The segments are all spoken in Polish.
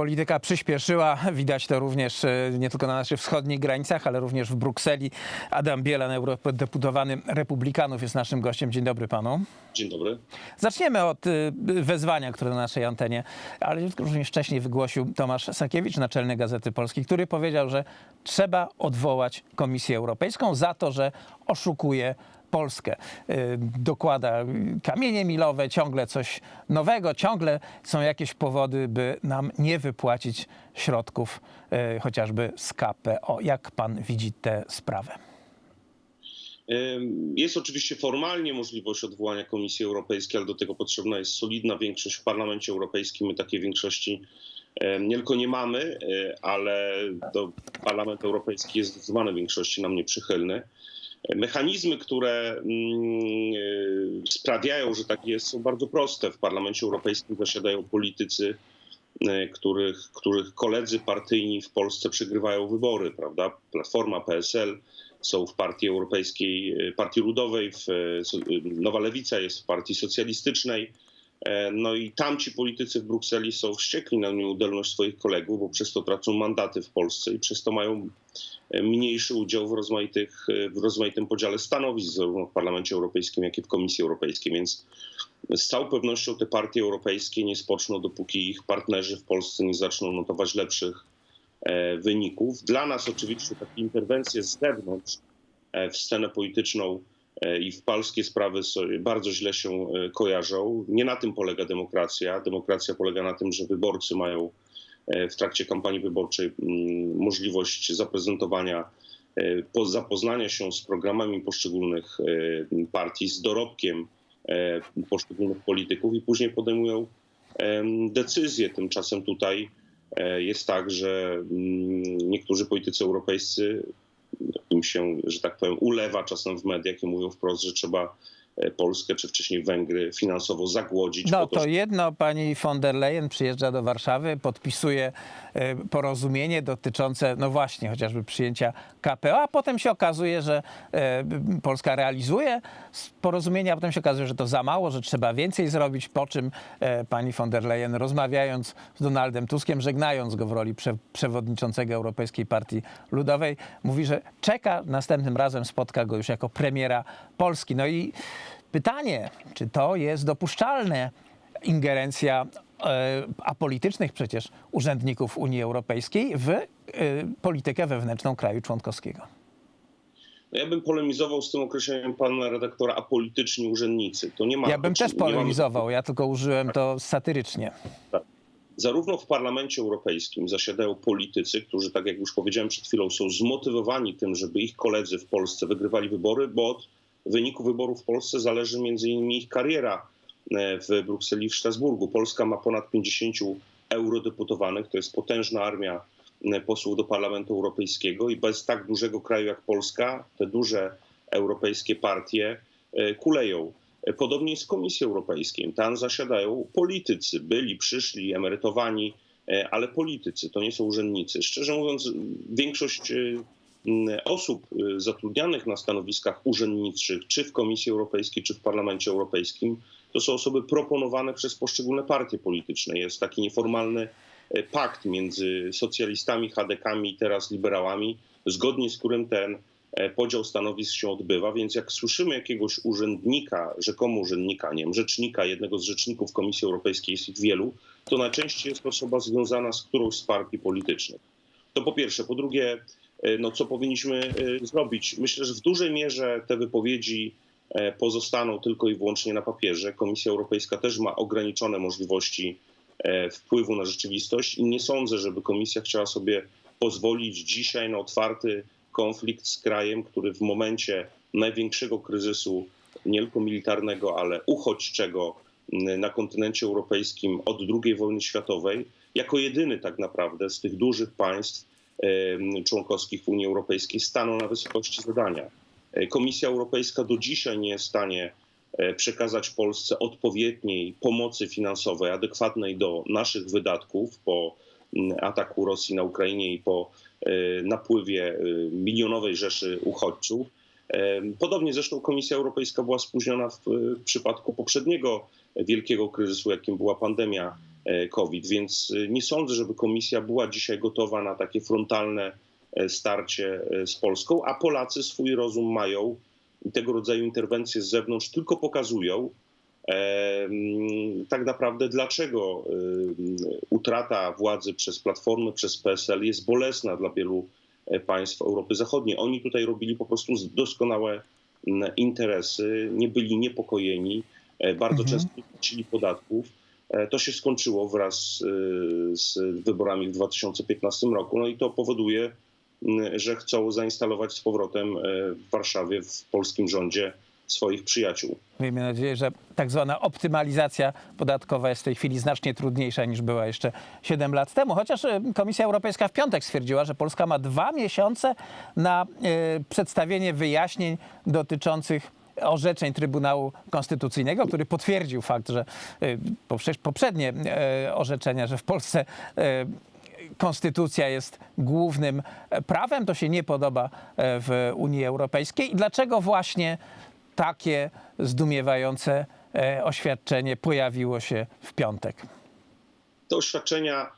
Polityka przyspieszyła, widać to również e, nie tylko na naszych wschodnich granicach, ale również w Brukseli. Adam Bielan, eurodeputowany Republikanów, jest naszym gościem. Dzień dobry panu. Dzień dobry. Zaczniemy od y, wezwania, które na naszej antenie, ale również wcześniej wygłosił Tomasz Sakiewicz, naczelny Gazety Polskiej, który powiedział, że trzeba odwołać Komisję Europejską za to, że oszukuje Polskę. Y, Dokłada kamienie milowe, ciągle coś nowego, ciągle są jakieś powody, by nam nie wypłacić środków y, chociażby z KPO. Jak pan widzi tę sprawę? Jest oczywiście formalnie możliwość odwołania Komisji Europejskiej, ale do tego potrzebna jest solidna większość w Parlamencie Europejskim. My takiej większości nie tylko nie mamy, y, ale do Parlament Europejski jest w zdecydowanej większości nam nieprzychylny. Mechanizmy, które mm, y, sprawiają, że tak jest, są bardzo proste. W Parlamencie Europejskim zasiadają politycy, y, których, których koledzy partyjni w Polsce przegrywają wybory, prawda? Platforma, PSL są w Partii Europejskiej, y, Partii Ludowej, w, Nowa Lewica jest w Partii Socjalistycznej. E, No i tamci politycy w Brukseli są wściekli na nieudolność swoich kolegów, bo przez to tracą mandaty w Polsce i przez to mają e, mniejszy udział w, rozmaitych, e, w rozmaitym podziale stanowisk zarówno w Parlamencie Europejskim, jak i w Komisji Europejskiej. Więc z całą pewnością te partie europejskie nie spoczną, dopóki ich partnerzy w Polsce nie zaczną notować lepszych wyników. Dla nas oczywiście takie interwencje z zewnątrz w scenę polityczną i w polskie sprawy bardzo źle się e, kojarzą. Nie na tym polega demokracja. Demokracja polega na tym, że wyborcy mają e, w trakcie kampanii wyborczej mm, możliwość zaprezentowania, e, po- zapoznania się z programami poszczególnych e, partii, z dorobkiem e, poszczególnych polityków i później podejmują decyzje. Tymczasem tutaj e, jest tak, że mm, niektórzy politycy europejscy się, że tak powiem, ulewa czasem w mediach i mówią wprost, że trzeba Polskę czy wcześniej Węgry finansowo zagłodzić. No to, to jedno, pani von der Leyen przyjeżdża do Warszawy, podpisuje e, porozumienie dotyczące, no właśnie, chociażby przyjęcia KPO, a potem się okazuje, że e, Polska realizuje porozumienie, a potem się okazuje, że to za mało, że trzeba więcej zrobić, po czym e, pani von der Leyen rozmawiając z Donaldem Tuskiem, żegnając go w roli prze, przewodniczącego Europejskiej Partii Ludowej, mówi, że czeka, następnym razem spotka go już jako premiera Polski. No i Pytanie, czy to jest dopuszczalne ingerencja e, apolitycznych przecież urzędników Unii Europejskiej w e, politykę wewnętrzną kraju członkowskiego? No ja bym polemizował z tym określeniem pana redaktora apolityczni urzędnicy. To nie ma. Ja bym też mamy- polemizował, ja tylko użyłem to satyrycznie. Zarówno w Parlamencie Europejskim zasiadają politycy, którzy, tak jak już powiedziałem przed chwilą, są zmotywowani tym, żeby ich koledzy w Polsce wygrywali wybory, bo od wyniku wyborów w Polsce zależy między innymi ich kariera e, w Brukseli i w Strasburgu. Polska ma ponad 50 eurodeputowanych, to jest potężna armia e, posłów do Parlamentu Europejskiego i bez tak dużego kraju jak Polska te duże europejskie partie e, kuleją. Podobnie jest z Komisją Europejską. Tam zasiadają politycy, byli, przyszli, emerytowani, ale politycy, to nie są urzędnicy. Szczerze mówiąc, większość osób e, zatrudnianych na stanowiskach urzędniczych, czy w Komisji Europejskiej, czy w Parlamencie Europejskim, to są osoby proponowane przez poszczególne partie polityczne. Jest taki nieformalny e, pakt między socjalistami, chadekami i teraz liberałami, zgodnie z którym ten e, podział stanowisk się odbywa, więc jak słyszymy jakiegoś urzędnika, rzekomo urzędnika, nie wiem, rzecznika, jednego z rzeczników Komisji Europejskiej, jest ich wielu, to najczęściej jest to osoba związana z którąś z partii politycznych. To po pierwsze. Po drugie, no co powinniśmy e, zrobić? Myślę, że w dużej mierze te wypowiedzi e, pozostaną tylko i wyłącznie na papierze. Komisja Europejska też ma ograniczone możliwości e, wpływu na rzeczywistość i nie sądzę, żeby Komisja chciała sobie pozwolić dzisiaj na otwarty konflikt z krajem, który w momencie największego kryzysu, nie tylko militarnego, ale uchodźczego na kontynencie europejskim od II wojny światowej, jako jedyny tak naprawdę z tych dużych państw członkowskich Unii Europejskiej stanął na wysokości zadania. E, Komisja Europejska do dzisiaj nie jest w stanie e, przekazać Polsce odpowiedniej pomocy finansowej, adekwatnej do naszych wydatków po ataku Rosji na Ukrainie i po e, napływie milionowej rzeszy uchodźców. Podobnie zresztą Komisja Europejska była spóźniona w, przypadku poprzedniego wielkiego kryzysu, jakim była pandemia COVID. Więc e, nie sądzę, żeby komisja była dzisiaj gotowa na takie frontalne e, starcie e, z Polską, a Polacy swój rozum mają i tego rodzaju interwencje z zewnątrz tylko pokazują, e, tak naprawdę dlaczego e, utrata władzy przez Platformę, przez PSL jest bolesna dla wielu e, państw Europy Zachodniej. Oni tutaj robili po prostu doskonałe interesy, nie byli niepokojeni, e, bardzo Mhm. często nie płacili podatków. E, To się skończyło wraz e, z wyborami w 2015 roku, no i to powoduje, że chcą zainstalować z powrotem e, w Warszawie, w polskim rządzie swoich przyjaciół. Miejmy nadzieję, że tak zwana optymalizacja podatkowa jest w tej chwili znacznie trudniejsza niż była jeszcze 7 lat temu. Chociaż Komisja Europejska w piątek stwierdziła, że Polska ma dwa miesiące na przedstawienie wyjaśnień dotyczących orzeczeń Trybunału Konstytucyjnego, który potwierdził fakt, że e, poprzez poprzednie e, orzeczenia, że w Polsce e, konstytucja jest głównym e, prawem. To się nie podoba e, w Unii Europejskiej. I dlaczego właśnie takie zdumiewające e, oświadczenie pojawiło się w piątek? Te oświadczenia,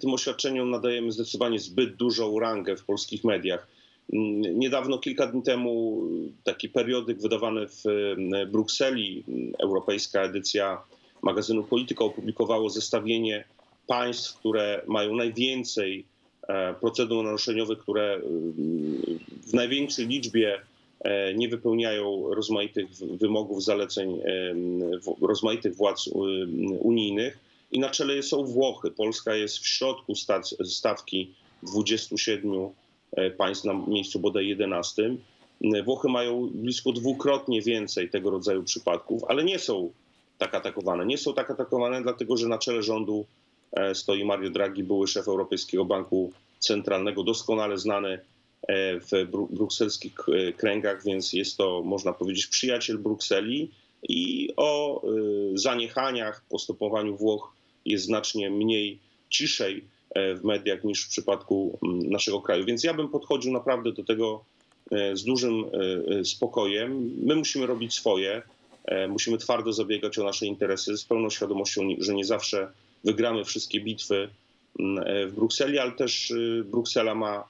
tym oświadczeniom nadajemy zdecydowanie zbyt dużą rangę w polskich mediach. Mm, Niedawno, kilka dni temu, taki periodyk wydawany w e, Brukseli, m, europejska edycja magazynu Polityka opublikowało zestawienie państw, które mają najwięcej e, procedur naruszeniowych, które mm, w największej liczbie e, nie wypełniają rozmaitych wymogów, zaleceń w- rozmaitych władz unijnych. I na czele są Włochy. Polska jest w środku stawki 27 e, państw na miejscu bodaj 11. M, Włochy mają blisko dwukrotnie więcej tego rodzaju przypadków, ale nie są tak atakowane. Nie są tak atakowane, dlatego że na czele rządu e, stoi Mario Draghi, były szef Europejskiego Banku Centralnego, doskonale znany e, w bru- brukselskich e, kręgach, więc jest to, można powiedzieć, przyjaciel Brukseli i o e, zaniechaniach, postępowaniu Włoch jest znacznie mniej, ciszej e, w mediach niż w przypadku mm, naszego kraju. Więc ja bym podchodził naprawdę do tego e, z dużym e, e, spokojem. My musimy robić swoje, e, musimy twardo zabiegać o nasze interesy z pełną świadomością, że nie zawsze wygramy wszystkie bitwy mm, e, w Brukseli, ale też e, Bruksela ma e,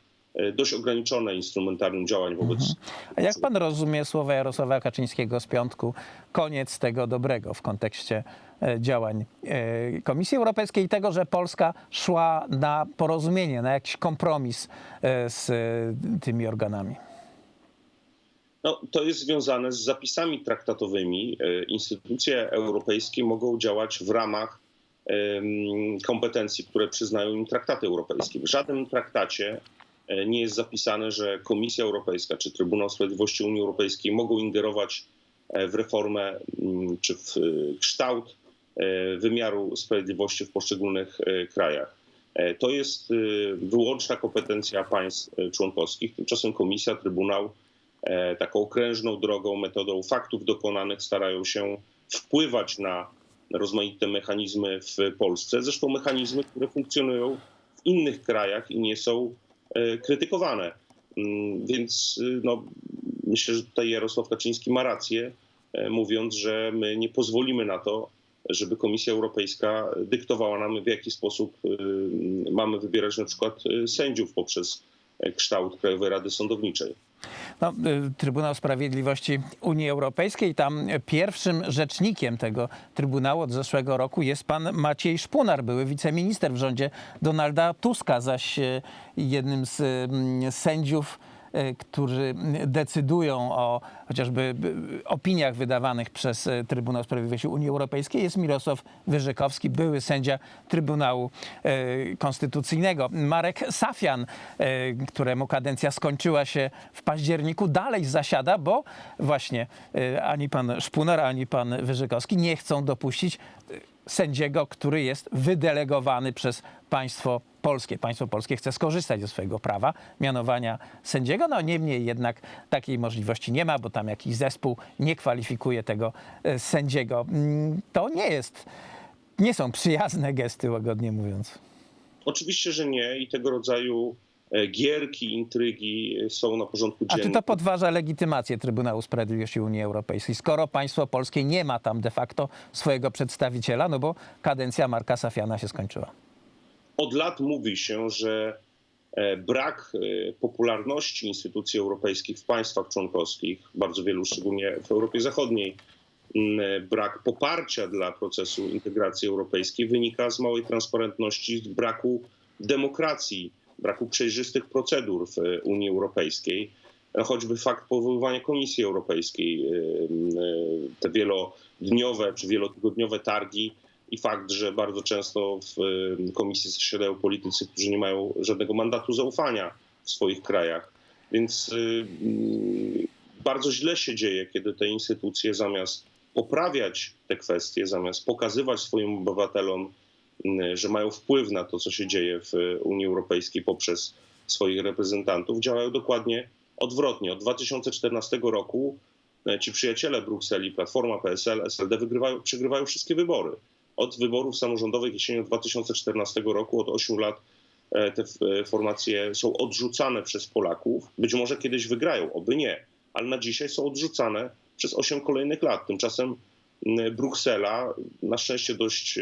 dość ograniczone instrumentarium działań wobec A jak pan rozumie słowa Jarosława Kaczyńskiego z piątku? Koniec tego dobrego w kontekście e, działań e, Komisji Europejskiej i tego, że Polska szła na porozumienie, na jakiś kompromis e, z e, tymi organami. No, to jest związane z zapisami traktatowymi. E, Instytucje europejskie mogą działać w ramach kompetencji, które przyznają im traktaty europejskie. W żadnym traktacie e, nie jest zapisane, że Komisja Europejska czy Trybunał Sprawiedliwości Unii Europejskiej mogą ingerować e, w reformę mm, czy w e, kształt e, wymiaru sprawiedliwości w poszczególnych e, krajach. E, To jest e, wyłączna kompetencja państw e, członkowskich. Tymczasem Komisja, Trybunał e, taką okrężną drogą, metodą faktów dokonanych starają się wpływać na rozmaite mechanizmy w Polsce. Zresztą mechanizmy, które funkcjonują w innych krajach i nie są e, krytykowane. Mm, Więc y, no, myślę, że tutaj Jarosław Kaczyński ma rację, e, mówiąc, że my nie pozwolimy na to, żeby Komisja Europejska dyktowała nam, w jaki sposób y, mamy wybierać na przykład y, sędziów poprzez e, kształt Krajowej Rady Sądowniczej. No, y, Trybunał Sprawiedliwości Unii Europejskiej, tam pierwszym rzecznikiem tego Trybunału od zeszłego roku jest pan Maciej Szpunar, były wiceminister w rządzie Donalda Tuska, zaś y, jednym z mm, sędziów którzy decydują o chociażby y, opiniach wydawanych przez y, Trybunał Sprawiedliwości Unii Europejskiej jest Mirosław Wyżykowski, były sędzia Trybunału y, Konstytucyjnego. Marek Safian, y, któremu kadencja skończyła się w październiku, dalej zasiada, bo właśnie y, ani pan Szpunar, ani pan Wyżykowski nie chcą dopuścić y, sędziego, który jest wydelegowany przez państwo polskie. Państwo polskie chce skorzystać ze swojego prawa mianowania sędziego, no niemniej jednak takiej możliwości nie ma, bo tam jakiś zespół nie kwalifikuje tego e, sędziego. Mm, To nie jest, nie są przyjazne gesty, łagodnie mówiąc. Oczywiście, że nie i tego rodzaju gierki, intrygi są na porządku A dziennym. czy to podważa legitymację Trybunału Sprawiedliwości Unii Europejskiej, skoro państwo polskie nie ma tam de facto swojego przedstawiciela, no bo kadencja Marka Safiana się skończyła? Od lat mówi się, że e, brak e, popularności instytucji europejskich w państwach członkowskich, bardzo wielu, szczególnie w Europie Zachodniej, m, e, brak poparcia dla procesu integracji europejskiej wynika z małej transparentności, z braku demokracji, braku przejrzystych procedur w e, Unii Europejskiej. E, Choćby fakt powoływania Komisji Europejskiej, e, te wielodniowe czy wielotygodniowe targi i fakt, że bardzo często w komisji zasiadają politycy, którzy nie mają żadnego mandatu zaufania w swoich krajach. Więc bardzo źle się dzieje, kiedy te instytucje zamiast poprawiać te kwestie, zamiast pokazywać swoim obywatelom, że mają wpływ na to, co się dzieje w Unii Europejskiej poprzez swoich reprezentantów, działają dokładnie odwrotnie. Od 2014 roku y, ci przyjaciele Brukseli, Platforma, PSL, SLD wygrywają, przegrywają wszystkie wybory od wyborów samorządowych jesienią 2014 roku, od 8 lat e, te formacje są odrzucane przez Polaków. Być może kiedyś wygrają, oby nie, ale na dzisiaj są odrzucane przez 8 kolejnych lat. Tymczasem Bruksela, na szczęście dość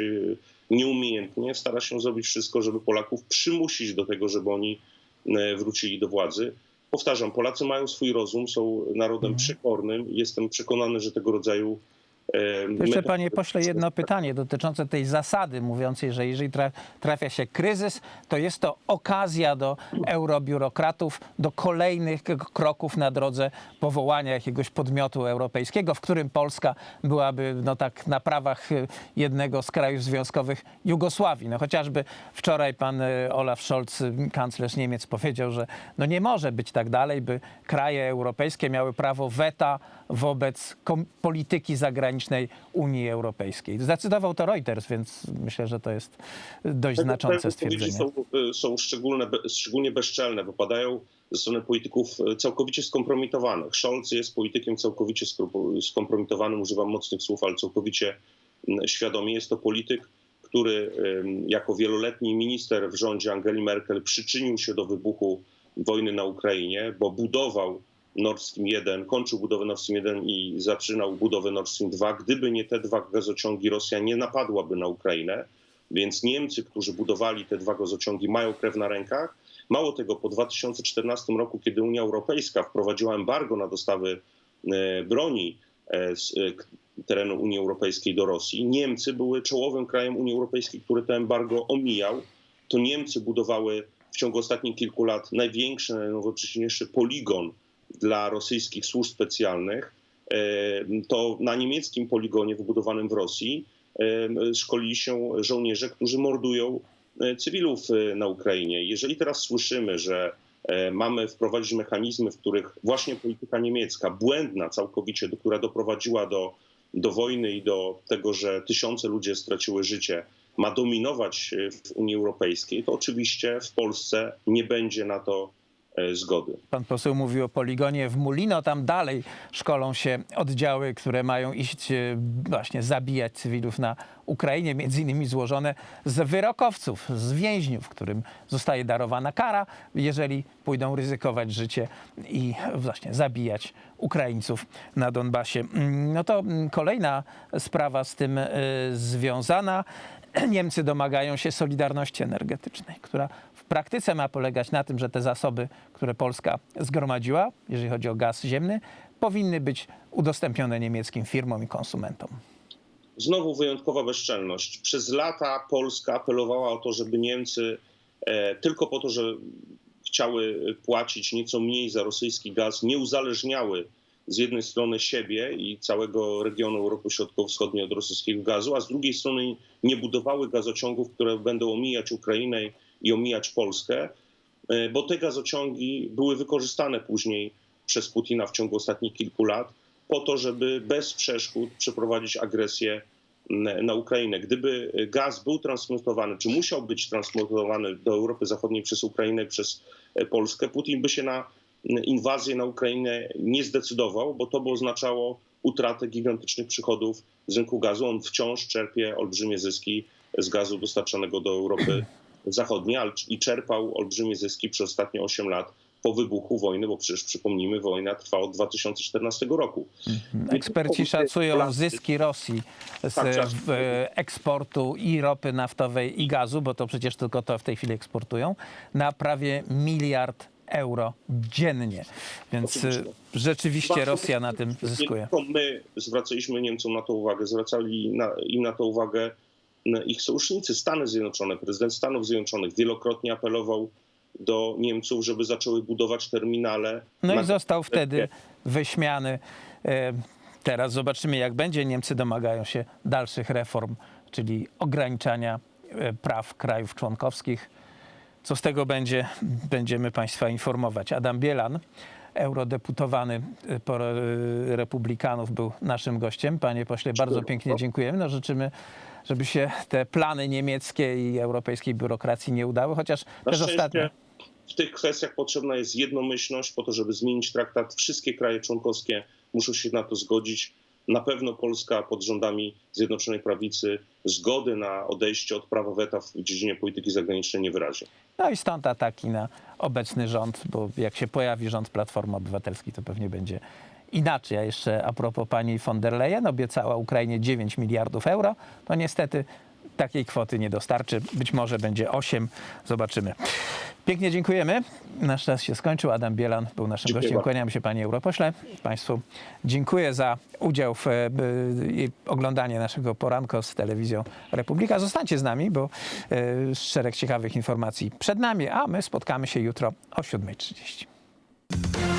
nieumiejętnie, stara się zrobić wszystko, żeby Polaków przymusić do tego, żeby oni e, wrócili do władzy. Powtarzam, Polacy mają swój rozum, są narodem przekornym. Jestem przekonany, że tego rodzaju jeszcze, metody- panie pośle, jedno pytanie dotyczące tej zasady mówiącej, że jeżeli tra- trafia się kryzys, to jest to okazja do eurobiurokratów do kolejnych kroków na drodze powołania jakiegoś podmiotu europejskiego, w którym Polska byłaby no tak na prawach y, jednego z krajów związkowych Jugosławii. No chociażby wczoraj pan y, Olaf Scholz, y, kanclerz Niemiec, powiedział, że no nie może być tak dalej, by kraje europejskie miały prawo weta wobec polityki zagranicznej Unii Europejskiej. Zdecydował to Reuters, więc myślę, że to jest dość znaczące stwierdzenie. Są, są szczególne, szczególnie bezczelne, bo padają ze strony polityków e, całkowicie skompromitowanych. Scholz jest politykiem całkowicie skompromitowanym, używam mocnych słów, ale całkowicie świadomie. Jest to polityk, który jako wieloletni minister w rządzie Angeli Merkel przyczynił się do wybuchu wojny na Ukrainie, bo budował Nord Stream 1, kończył budowę Nord Stream 1 i zaczynał budowę Nord Stream 2. Gdyby nie te dwa gazociągi, Rosja nie napadłaby na Ukrainę. Więc Niemcy, którzy budowali te dwa gazociągi, mają krew na rękach. Mało tego, po 2014 roku, kiedy Unia Europejska wprowadziła embargo na dostawy e, broni e, z e, terenu Unii Europejskiej do Rosji, Niemcy były czołowym krajem Unii Europejskiej, który to embargo omijał. To Niemcy budowały w ciągu ostatnich kilku lat największy, najnowocześniejszy poligon dla rosyjskich służb specjalnych. E, To na niemieckim poligonie wybudowanym w Rosji e, szkolili się żołnierze, którzy mordują e, cywilów na Ukrainie. Jeżeli teraz słyszymy, że mamy wprowadzić mechanizmy, w których właśnie polityka niemiecka, błędna całkowicie, która doprowadziła do, do wojny i do tego, że tysiące ludzi straciły życie, ma dominować w Unii Europejskiej, to oczywiście w Polsce nie będzie na to zgody. Pan poseł mówił o poligonie w Mulino, tam dalej szkolą się oddziały, które mają iść e, właśnie zabijać cywilów na Ukrainie, między innymi złożone z wyrokowców, z więźniów, którym zostaje darowana kara, jeżeli pójdą ryzykować życie i właśnie zabijać Ukraińców na Donbasie. No to mm, kolejna sprawa z tym e, związana. Niemcy domagają się solidarności energetycznej, która praktyce ma polegać na tym, że te zasoby, które Polska zgromadziła, jeżeli chodzi o gaz ziemny, powinny być udostępnione niemieckim firmom i konsumentom. Znowu wyjątkowa bezczelność. Przez lata Polska apelowała o to, żeby Niemcy e, tylko po to, że chciały płacić nieco mniej za rosyjski gaz, nie uzależniały z jednej strony siebie i całego regionu Europy Środkowo-Wschodniej od rosyjskiego gazu, a z drugiej strony nie budowały gazociągów, które będą omijać Ukrainę i omijać Polskę, e, bo te gazociągi były wykorzystane później przez Putina w ciągu ostatnich kilku lat po to, żeby bez przeszkód przeprowadzić agresję na Ukrainę. Gdyby gaz był transportowany, czy musiał być transportowany do Europy Zachodniej przez Ukrainę, przez e, Polskę, Putin by się na inwazję na Ukrainę nie zdecydował, bo to by oznaczało utratę gigantycznych przychodów z rynku gazu. On wciąż czerpie olbrzymie zyski z gazu dostarczanego do Europy zachodnie i czerpał olbrzymie zyski przez ostatnie 8 lat po wybuchu wojny, bo przecież przypomnijmy, wojna trwa od 2014 roku. Eksperci szacują zyski Rosji z Tak, e, eksportu i ropy naftowej i gazu, bo to przecież tylko to w tej chwili eksportują, na prawie miliard euro dziennie. Więc e, Oczywiście. rzeczywiście Rosja na tym zyskuje. my zwracaliśmy Niemcom na to uwagę, zwracali na, im na to uwagę ich sojusznicy, Stany Zjednoczone. Prezydent Stanów Zjednoczonych wielokrotnie apelował do Niemców, żeby zaczęły budować terminale. No na- i został wtedy wyśmiany. E, Teraz zobaczymy, jak będzie. Niemcy domagają się dalszych reform, czyli ograniczania e, praw krajów członkowskich. Co z tego będzie, będziemy Państwa informować. Adam Bielan, eurodeputowany e, po Republikanów, był naszym gościem. Panie pośle, bardzo bardzo. pięknie dziękujemy. No, życzymy, żeby się te plany niemieckiej i europejskiej biurokracji nie udały, chociaż Na też ostatnio. w tych kwestiach potrzebna jest jednomyślność po to, żeby zmienić traktat. Wszystkie kraje członkowskie muszą się na to zgodzić. Na pewno Polska pod rządami Zjednoczonej Prawicy zgody na odejście od prawa weta w dziedzinie polityki zagranicznej nie wyrazi. No i stąd ataki na obecny rząd, bo jak się pojawi rząd Platformy Obywatelskiej, to pewnie będzie inaczej. A jeszcze a propos pani von der Leyen, obiecała Ukrainie 9 miliardów euro. No niestety takiej kwoty nie dostarczy. Być może będzie 8. Zobaczymy. Pięknie dziękujemy. Nasz czas się skończył. Adam Bielan był naszym Dziękuję gościem. bardzo. Kłaniamy się panie europośle. Państwu dziękuję za udział w e, i oglądanie naszego poranka z telewizją Republika. Zostańcie z nami, bo e, szereg ciekawych informacji przed nami, a my spotkamy się jutro o 7.30.